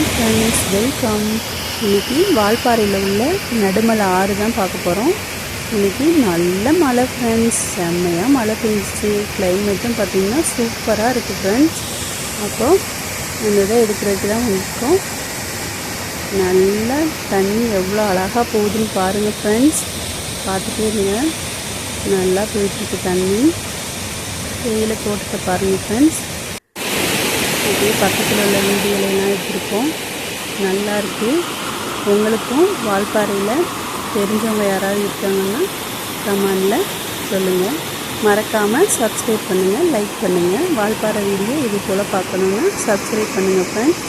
Hi friends welcome இன்னைக்கு வால்பாறையில் உள்ள நடுமலை ஆறு தான் பார்க்க போகிறோம் இன்னைக்கு நல்ல மழை ஃப்ரெண்ட்ஸ் செம்மையாக மழை பெஞ்சிச்சு கிளைமேட்டும் பார்த்திங்கன்னா சூப்பராக இருக்குது ஃப்ரெண்ட்ஸ் அப்போ இந்த இதை எடுக்கிறதுக்கு தான் வந்திருக்கோம். நல்லா தண்ணி எவ்வளோ அழகாக போகுதுன்னு பாருங்கள் ஃப்ரெண்ட்ஸ் பார்த்துட்டே இருங்க. நல்லா போயிட்டுருக்கு தண்ணி. தேயிலை தோட்டத்தை பாருங்கள் ஃப்ரெண்ட்ஸ் இது பக்கத்தில் உள்ள வீடியோலாம் எடுத்திருக்கோம் நல்லா இருக்குது உங்களுக்கும் வால்பாறையில் தெரிஞ்சவங்க யாராவது இருக்காங்கன்னா கமெண்டில் சொல்லுங்கள் மறக்காமல் சப்ஸ்கிரைப் பண்ணுங்கள் லைக் பண்ணுங்கள் வால்பாறை வீடியோ இது போல் பார்க்கணுன்னா சப்ஸ்கிரைப் பண்ணுங்கள் ஃப்ரெண்ட்ஸ்